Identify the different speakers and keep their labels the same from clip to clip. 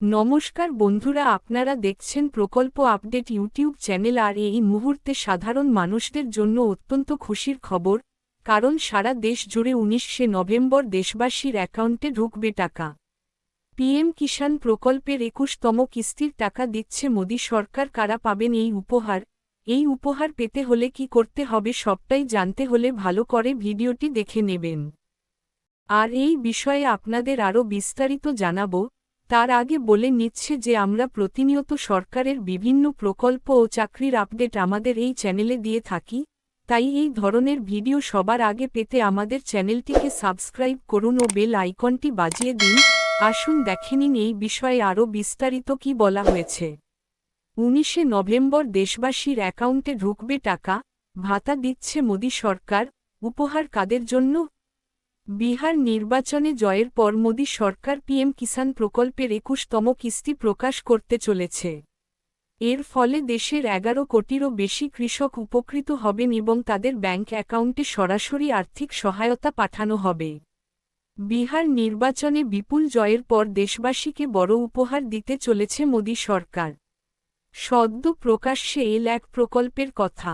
Speaker 1: নমস্কার বন্ধুরা, আপনারা দেখছেন প্রকল্প আপডেট ইউটিউব চ্যানেল। আর এই মুহূর্তে সাধারণ মানুষদের জন্য অত্যন্ত খুশির খবর, কারণ সারা দেশ জুড়ে উনিশে নভেম্বর দেশবাসীর অ্যাকাউন্টে ঢুকবে টাকা। পিএম কিষাণ প্রকল্পের একুশতম কিস্তির টাকা দিচ্ছে মোদী সরকার, কারা পাবেন এই উপহার? এই উপহার পেতে হলে কি করতে হবে সবটাই জানতে হলে ভালো করে ভিডিওটি দেখে নেবেন। আর এই বিষয়ে আপনাদের আরও বিস্তারিত জানাব তার আগে বলে নিচ্ছে যে আমরা প্রতিনিয়ত সরকারের বিভিন্ন প্রকল্প ও চাকরির আপডেট আমাদের এই চ্যানেলে দিয়ে থাকি, তাই এই ধরনের ভিডিও সবার আগে পেতে আমাদের চ্যানেলটিকে সাবস্ক্রাইব করুন ও বেল আইকনটি বাজিয়ে দিন। আসুন দেখে নিন এই বিষয়ে আরও বিস্তারিত কি বলা হয়েছে। উনিশে নভেম্বর দেশবাসীর অ্যাকাউন্টে ঢুকবে টাকা, ভাতা দিচ্ছে মোদী সরকার, উপহার কাদের জন্য? বিহার নির্বাচনে জয়ের পর মোদী সরকার পিএম কিষাণ প্রকল্পের একুশতম কিস্তি প্রকাশ করতে চলেছে। এর ফলে দেশের এগারো কোটিরও বেশি কৃষক উপকৃত হবেন এবং তাদের ব্যাংক অ্যাকাউন্টে সরাসরি আর্থিক সহায়তা পাঠানো হবে। বিহার নির্বাচনে বিপুল জয়ের পর দেশবাসীকে বড় উপহার দিতে চলেছে মোদী সরকার। সদ্য প্রকাশ্যে এল এক প্রকল্পের কথা।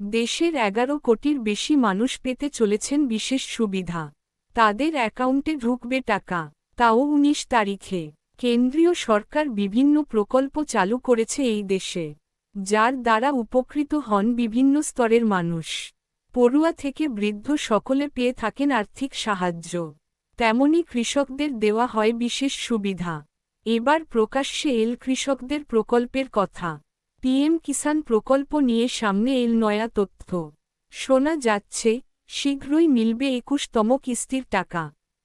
Speaker 1: দেশের এগারো কোটির বেশি মানুষ পেতে চলেছেন বিশেষ সুবিধা। তাদের অ্যাকাউন্টে ঢুকবে টাকা। তাও উনিশ তারিখে। কেন্দ্রীয় সরকার বিভিন্ন প্রকল্প চালু করেছে এই দেশে, যার দ্বারা উপকৃত হন বিভিন্ন স্তরের মানুষ। পড়ুয়া থেকে বৃদ্ধ সকলে পেয়ে থাকেন আর্থিক সাহায্য। তেমনি কৃষকদের দেওয়া হয় বিশেষ সুবিধা। এবার প্রকাশ্যে এল কৃষকদের প্রকল্পের কথা। পিএম কিষাণ প্রকল্প নিয়ে সামনে এল নয়া তথ্য। শোনা যাচ্ছে শীঘ্রই মিলবে একুশতম কিস্তির টাকা।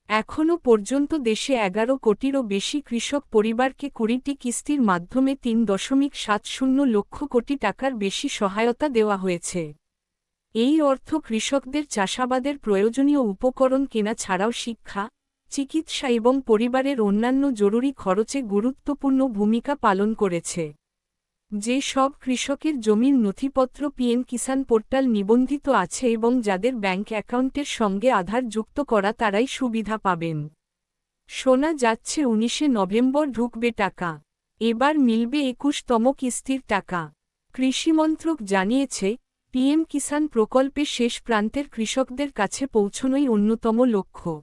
Speaker 1: এখনও পর্যন্ত দেশে এগারো কোটিরও বেশি কৃষক পরিবারকে কুড়িটি কিস্তির মাধ্যমে তিন দশমিক সাত শূন্য লক্ষ কোটি টাকার বেশি সহায়তা দেওয়া হয়েছে। এই অর্থ কৃষকদের চাষাবাদের প্রয়োজনীয় উপকরণ কেনা ছাড়াও শিক্ষা, চিকিৎসা এবং পরিবারের অন্যান্য জরুরি খরচে গুরুত্বপূর্ণ ভূমিকা পালন করেছে। যে সব কৃষকের জমির নথিপত্র পিএম কিষাণ পোর্টাল নিবন্ধিত আছে এবং যাদের ব্যাংক অ্যাকাউন্টের সঙ্গে আধার যুক্ত করা তারাই সুবিধা পাবেন। শোনা যাচ্ছে উনিশে নভেম্বর ঢুকবে টাকা। এবার মিলবে একুশতম কিস্তির টাকা। কৃষিমন্ত্রক জানিয়েছে, পিএম কিষাণ প্রকল্পে শেষ প্রান্তের কৃষকদের কাছে পৌঁছনোই অন্যতম লক্ষ্য।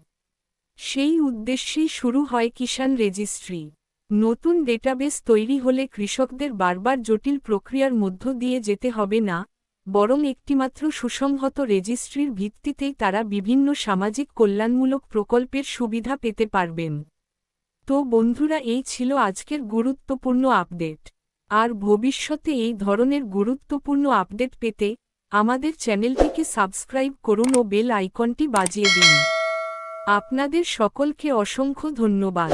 Speaker 1: সেই উদ্দেশ্যেই শুরু হয় কিষাণ রেজিস্ট্রি। নতুন ডেটাবেস তৈরি হলে কৃষকদের বারবার জটিল প্রক্রিয়ার মধ্য দিয়ে যেতে হবে না, বরং একটিমাত্র সুসংহত রেজিস্ট্রির ভিত্তিতেই তারা বিভিন্ন সামাজিক কল্যাণমূলক প্রকল্পের সুবিধা পেতে পারবেন। তো বন্ধুরা, এই ছিল আজকের গুরুত্বপূর্ণ আপডেট। আর ভবিষ্যতে এই ধরনের গুরুত্বপূর্ণ আপডেট পেতে আমাদের চ্যানেলটিকে সাবস্ক্রাইব করুন ও বেল আইকনটি বাজিয়ে দিন। আপনাদের সকলকে অসংখ্য ধন্যবাদ।